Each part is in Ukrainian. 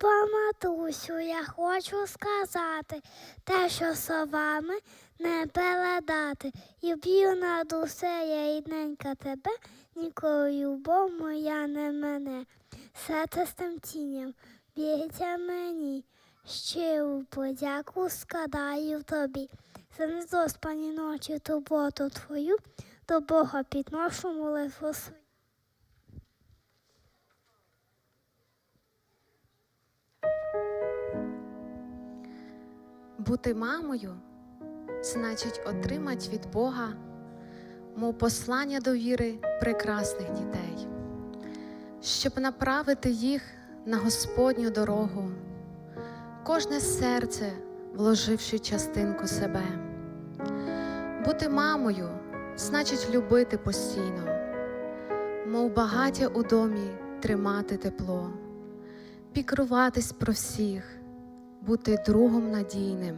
Люба матусю, я хочу сказати те, що словами не передати. Люблю над усе я рідненька тебе, ніколи любов моя не мене. Серце з тим тінням б'ється мені, щиру подяку складаю тобі. За незоспані ночі турботу твою, до Бога підношу молитву свою. Бути мамою значить отримати від Бога, мов послання довіри прекрасних дітей, щоб направити їх на Господню дорогу, кожне серце вложивши частинку себе. Бути мамою значить любити постійно, мов багаття у домі тримати тепло, пікруватись про всіх бути другом надійним,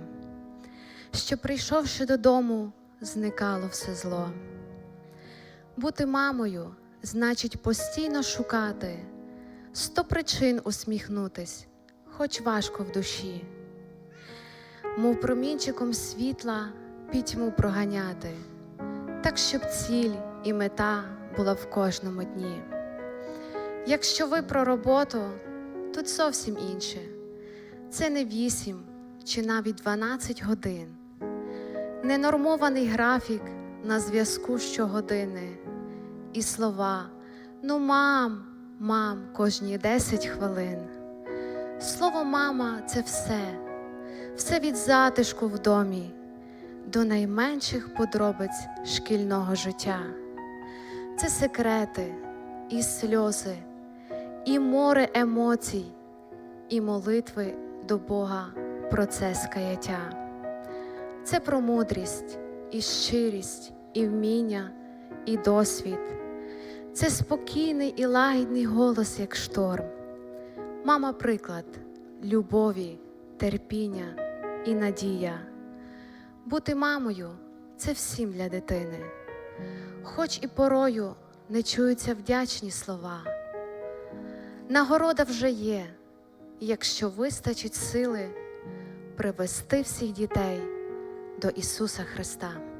що, прийшовши додому, зникало все зло. Бути мамою значить постійно шукати сто причин усміхнутись, хоч важко в душі, мов промінчиком світла пітьму проганяти, так щоб ціль і мета була в кожному дні. Якщо ви про роботу, тут зовсім інше. Це не 8 чи навіть 12 годин, ненормований графік на зв'язку щогодини, і слова Ну, мам, мам, кожні 10 хвилин. Слово мама це все, все від затишку в домі до найменших подробиць шкільного життя. Це секрети, і сльози, і море емоцій, і молитви до Бога процес каяття. Це про мудрість, і щирість, і вміння, і досвід. Це спокійний і лагідний голос, як шторм. Мама приклад любові, терпіння і надія. Бути мамою це всім для дитини, хоч і порою не чуються вдячні слова. Нагорода вже є, якщо вистачить сили привести всіх дітей до Ісуса Христа.